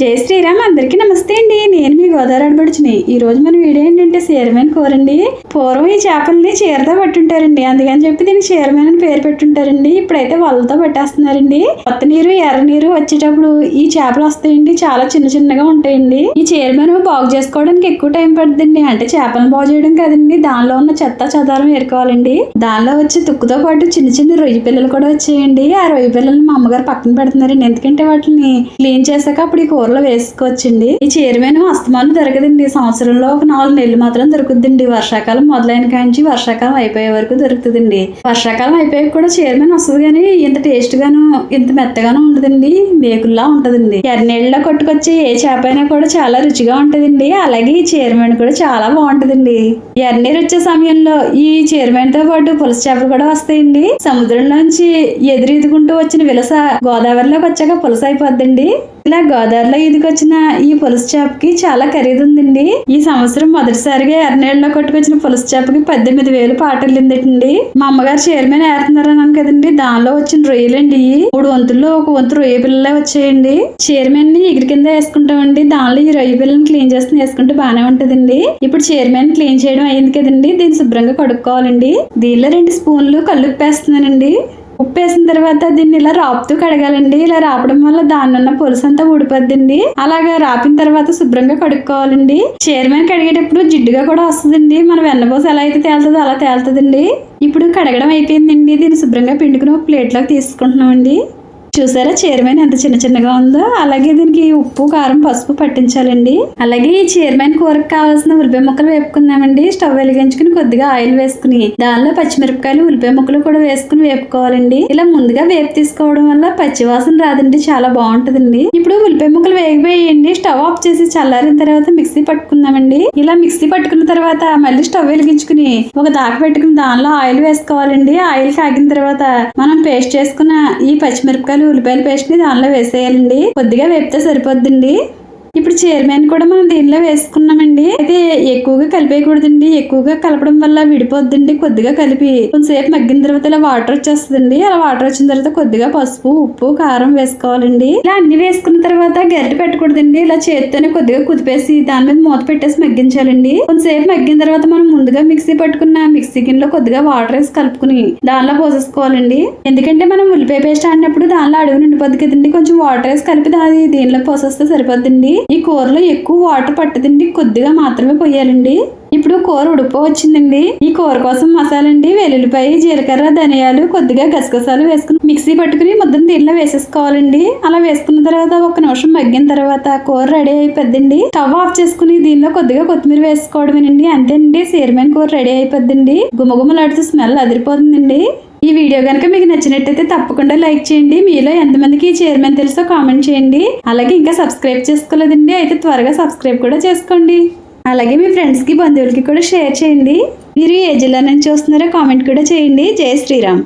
జై శ్రీరామ్ అందరికీ నమస్తే అండి. నేను మీ గోదావరి ఆడబడుచుని ఈ రోజు మన వీడియో ఏంటంటే చీరమైన కూరండి. పూర్వం ఈ చేపల్ని చీరతో పట్టుంటారండి. అందుకని చెప్పి దీనికి చీరమైన అని పేరు పెట్టుంటారండి. ఇప్పుడైతే వలతో పట్టేస్తున్నారండి. కొత్త నీరు ఎర్ర నీరు వచ్చేటప్పుడు ఈ చేపలు వస్తాయండి. చాలా చిన్న చిన్నగా ఉంటాయండి. ఈ చీరమైన బాగు చేసుకోవడానికి ఎక్కువ టైం పడుతుందండి. అంటే చేపలను బాగు చేయడం కదండి. దానిలో ఉన్న చెత్త చెదారం ఏరుకోవాలండి. దానిలో వచ్చి తుక్కుతో పాటు చిన్న చిన్న రొయ్యి పిల్లలు కూడా వచ్చేయండి. ఆ రొయ్యి పిల్లల్ని మా అమ్మగారు పక్కన పెడుతున్నారండి. ఎందుకంటే వాటిని క్లీన్ చేశాక అప్పుడు ఈ కూరలు వేసుకోవచ్చండి. ఈ చీరమైన అస్తమానం దొరకదండి. సంవత్సరంలో ఒక నాలుగు నెలలు మాత్రం దొరుకుతుందండి. వర్షాకాలం మొదలైన కాంచి వర్షాకాలం అయిపోయే వరకు దొరుకుతుందండి. వర్షాకాలం అయిపోయాక కూడా చీరమైన వస్తుంది కానీ ఇంత టేస్ట్ గాను ఇంత మెత్తగాను ఉండదండి. మేకుల్లా ఉంటదండి. ఎర్రనీళ్ళలో కొట్టుకొచ్చే ఏ చేప అయినా కూడా చాలా రుచిగా ఉంటదండి. అలాగే ఈ చీరమైన కూడా చాలా బాగుంటదండి. ఎర్రనీరు వచ్చే సమయంలో ఈ చీరమైనతో పాటు పులస చేపలు కూడా వస్తాయండి. సముద్రంలోంచి ఎదురెదుకుంటూ వచ్చిన విలస గోదావరిలోకి వచ్చాక పులస అయిపోద్దండి. ఇలా గోదావరిలో ఇదికొచ్చిన ఈ పులుసు చేపకి చాలా ఖరీదు ఉందండి ఈ సంవత్సరం మొదటిసారిగా ఎర్రనేళ్ళలో కొట్టుకొచ్చిన పులుసు చేపకి పద్దెనిమిది వేలు పాట మా అమ్మగారు చైర్మన్ ఏరుతున్నారు కదండి దానిలో వచ్చిన రొయ్యలండి. మూడు వంతుల్లో ఒక వంతు రొయ్య పిల్లలే వచ్చాయండి. చైర్మన్ని ఎగిరి కింద వేసుకుంటామండి దానిలో ఈ రొయ్య పిల్లల్ని క్లీన్ చేసుకుని వేసుకుంటే బాగానే ఉంటదండి. ఇప్పుడు చైర్మన్ క్లీన్ చేయడం అయింది కదండి దీన్ని శుభ్రంగా కడుక్కోవాలండి. దీనిలో రెండు స్పూన్లు కల్లుప్పు వేస్తున్నానండి. ఉప్పు వేసిన తర్వాత దీన్ని ఇలా రాపుతూ కడగాలండి. ఇలా రాపడం వల్ల దాని ఉన్న పులుసు అంతా ఊడిపోద్దండి. అలాగా రాపిన తర్వాత శుభ్రంగా కడుక్కోవాలండి. చైర్మన్ కడిగేటప్పుడు జిడ్డుగా కూడా వస్తుందండి. మనం వెన్నపోస ఎలా అయితే తేలుతుందో అలా తేలుతుందండి. ఇప్పుడు కడగడం అయిపోయిందండి. దీన్ని శుభ్రంగా పిండుకుని ఒక ప్లేట్లోకి తీసుకుంటున్నామండి. చూసారా? చైర్మన్ ఎంత చిన్న చిన్నగా ఉందో. అలాగే దీనికి ఉప్పు కారం పసుపు పట్టించాలండి. అలాగే ఈ చైర్మన్ కూరకు కావాల్సిన ఉల్లిపాయ ముక్కలు వేపుకుందామండి. స్టవ్ వెలిగించుకుని కొద్దిగా ఆయిల్ వేసుకుని దానిలో పచ్చిమిరపకాయలు ఉల్లిపాయ ముక్కలు కూడా వేసుకుని వేపుకోవాలండి. ఇలా ముందుగా వేపు తీసుకోవడం వల్ల పచ్చివాసన రాదండి. చాలా బాగుంటుందండి. ఇప్పుడు ఉల్లిపాయ ముక్కలు వేగిపోయండి స్టవ్ ఆఫ్ చేసి చల్లారిన తర్వాత మిక్సీ పట్టుకుందామండి. ఇలా మిక్సీ పట్టుకున్న తర్వాత మళ్ళీ స్టవ్ వెలిగించుకుని ఒక దాక పెట్టుకుని దానిలో ఆయిల్ వేసుకోవాలండి. ఆయిల్ కాగిన తర్వాత మనం పేస్ట్ చేసుకున్న ఈ పచ్చిమిరపకాయలు ఉల్లిపాయల పేస్ట్ని దానిలో వేసేయాలండి. కొద్దిగా వేపితే సరిపోద్దండి. ఇప్పుడు చైర్మన్ కూడా మనం దీనిలో వేసుకున్నామండి. అయితే ఎక్కువగా కలిపేయకూడదండి. ఎక్కువగా కలపడం వల్ల విడిపోద్దండి. కొద్దిగా కలిపి కొంతసేపు మగ్గిన తర్వాత ఇలా వాటర్ వచ్చేస్తుందండి. అలా వాటర్ వచ్చిన తర్వాత కొద్దిగా పసుపు ఉప్పు కారం వేసుకోవాలండి. ఇలా అన్ని వేసుకున్న తర్వాత గరిటె పెట్టకూడదండి. ఇలా చేతితోనే కొద్దిగా కుదిపేసి దాని మీద మూత పెట్టేసి మగ్గించాలండి. కొంతసేపు మగ్గిన తర్వాత మనం ముందుగా మిక్సీ పట్టుకున్న మిక్సీ గిన్నెలో కొద్దిగా వాటర్ వేసి కలుపుకుని దానిలో పోసేసుకోవాలండి. ఎందుకంటే మనం ఉల్లిపాయ పేస్ట్ ఆడినప్పుడు దానిలో అడుగు నిండిపోద్ది కదండి. కొంచెం వాటర్ వేసి కలిపి అది దీనిలో పోసేస్తే సరిపోద్దండి. ఈ కూరలో ఎక్కువ వాటర్ పట్టదండి. కొద్దిగా మాత్రమే పోయాలండి. ఇప్పుడు కూర ఉడిపో వచ్చిందండి ఈ కూర కోసం మసాలా అండి వెల్లుల్లిపాయ జీలకర్ర ధనియాలు కొద్దిగా గసగసాలు వేసుకుని మిక్సీ పట్టుకుని ముద్దను దీనిలో వేసేసుకోవాలండి. అలా వేసుకున్న తర్వాత ఒక నిమిషం మగ్గిన తర్వాత కూర రెడీ అయిపోద్దండి. స్టవ్ ఆఫ్ చేసుకుని దీనిలో కొద్దిగా కొత్తిమీర వేసుకోవడమేనండి. అంతేనండి. సీరమైన కూర రెడీ అయిపోద్దండి. గుమగుమలాడుతూ స్మెల్ అదిరిపోతుందండి. ఈ వీడియో కనుక మీకు నచ్చినట్టయితే తప్పకుండా లైక్ చేయండి. మీలో ఎంతమందికి చైర్మన్ తెలుసో కామెంట్ చేయండి. అలాగే ఇంకా సబ్స్క్రైబ్ చేసుకోలేదండి అయితే త్వరగా సబ్స్క్రైబ్ కూడా చేసుకోండి. అలాగే మీ ఫ్రెండ్స్కి బంధువులకి కూడా షేర్ చేయండి. మీరు ఏ జిల్లా నుంచి వస్తున్నారో కామెంట్ కూడా చేయండి. జై శ్రీరామ్.